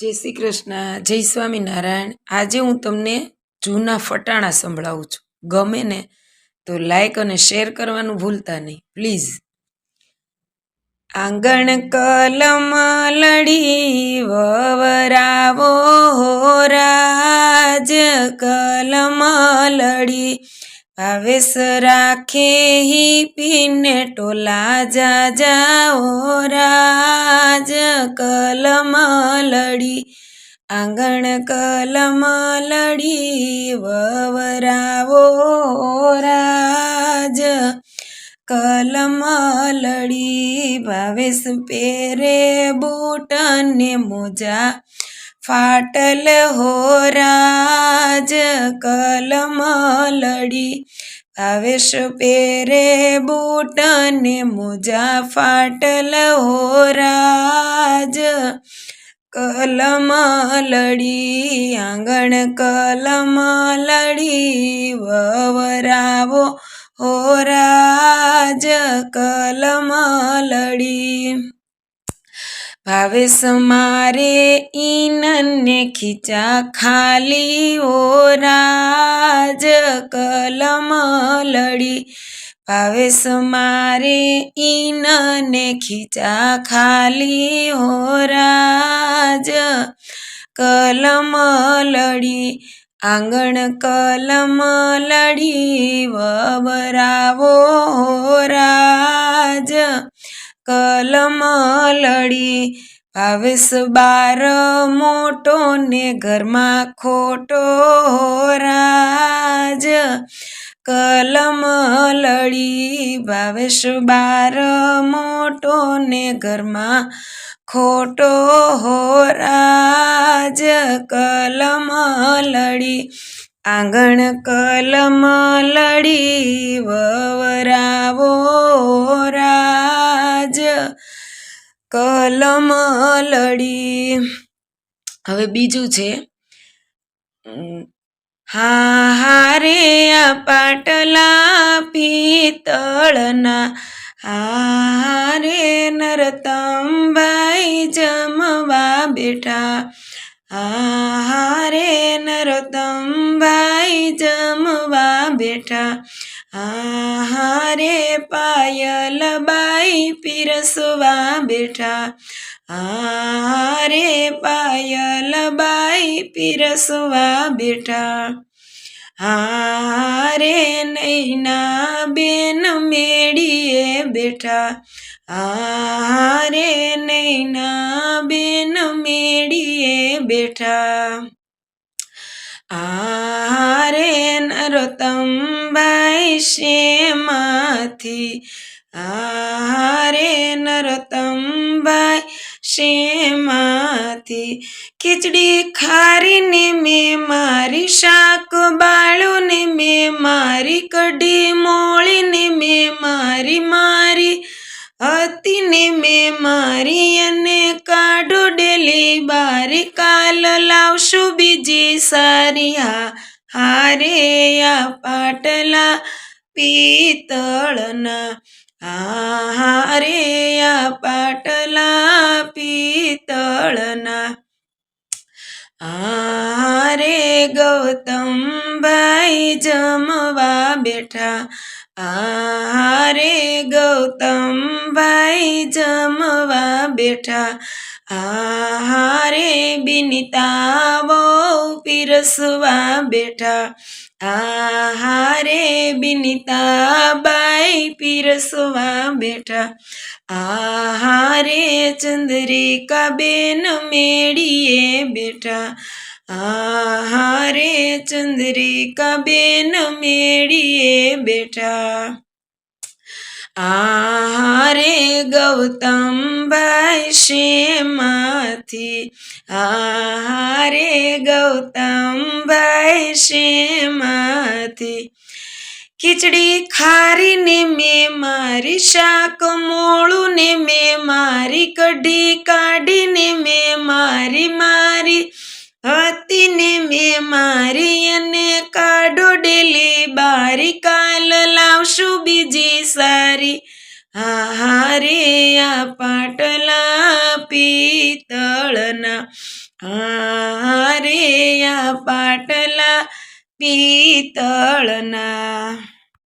જય શ્રી કૃષ્ણ, જય સ્વામિનારાયણ. આજે હું તમને જૂના ફટાણા સંભળાવું છું. ગમે ને તો લાઈક અને શેર કરવાનું ભૂલતા નહીં. પ્લીઝ આંગણ કલમ લડી વવરાવો રાજ કલમ લડી ભાવેશ રાખે હી પીને ટોલા જા જાઓ રાજ કલમ લડી, આંગણ કલમ લડી, વવરાવો રાજ કલમ લડી, ભાવેશ પેરે બૂટ ને મોજા ફાટલ હો રાજ કલમ લડી. ભાવેશ પેરે બૂટ ને મોજા ફાટલ હો રાજ કલમ લડી. આંગણ કલમ લડી, વવરાવો હો રાજ કલમ લડી. ભાવેશ મારે ઈનને ખીચા ખાલી ઓ રાજ કલમ લડી. ભાવેશ મારે ઈનને ખીચા ખાલી ઓ રાજ કલમ લડી. આંગણ કલમ લડી વબરાવો રાજ કલમ લડી. ભાવેશ બાર મોટો ને ઘરમાં ખોટો રાજ. કલમ લડી. ભાવેશ બાર મોટો ને ઘરમાં ખોટો હો રાજ. કલમ લડી. આંગણ કલમ લડી. વવરાવો રાજ કલમ લડી. હવે બીજું છે. હા હારે આ પાટલા પિત્તળના હારે નરતમભાઈ જમવા બેઠા. હારે નરતમભાઈ જમવા બેઠા. પાયલબાઈ પીરસવા બેઠા. હારે પાયલબાઈ પીરસવા બેઠા. હારે નૈના બેન મેળીએ બેઠા. હારે નૈના બેન મેળીએ બેઠા. આરે નરોતમભાઈ શેમાંથી? આરે નરોતમભાઈ શેમાંથી? ખીચડી ખારીને મેં મારી શાક બાળુને મેં મારી કઢી મોળીને મેં મારી મારી હતીને મેં મારી અને કાઢો ડેલી બારી કાલ લાવશું બીજી સારિયા. હારે આ પાટલા પીતળના. હારે આ પાટલા પીતળના. હારે ગૌતમભાઈ જમવા બેઠા. આરે ગૌતમભાઈ જમવા બેઠા. આહારે બિનિતાવો પીરસવા બેઠા. આહારે બિનિતાબાઈ પીરસવા બેઠા. આહારે ચંદ્રિકા બેન મેળીએ બેઠા. આહારે ચંદ્રિકા બેન મેળીએ બેઠા. આહારે ગૌતમભાઈ શેમાંથી આહારે ગૌતમભાઈ શેમાંથી ખીચડી ખારીને મેં મારી શાક મોળું ને મેં મારી કઢી કાઢીને મેં મારી મારી હતી ને મેં મારી કાલ લાવશું બીજી સારી. હારે આ પાટલા પિત્તળના આ રે આ પાટલા પિત્તળના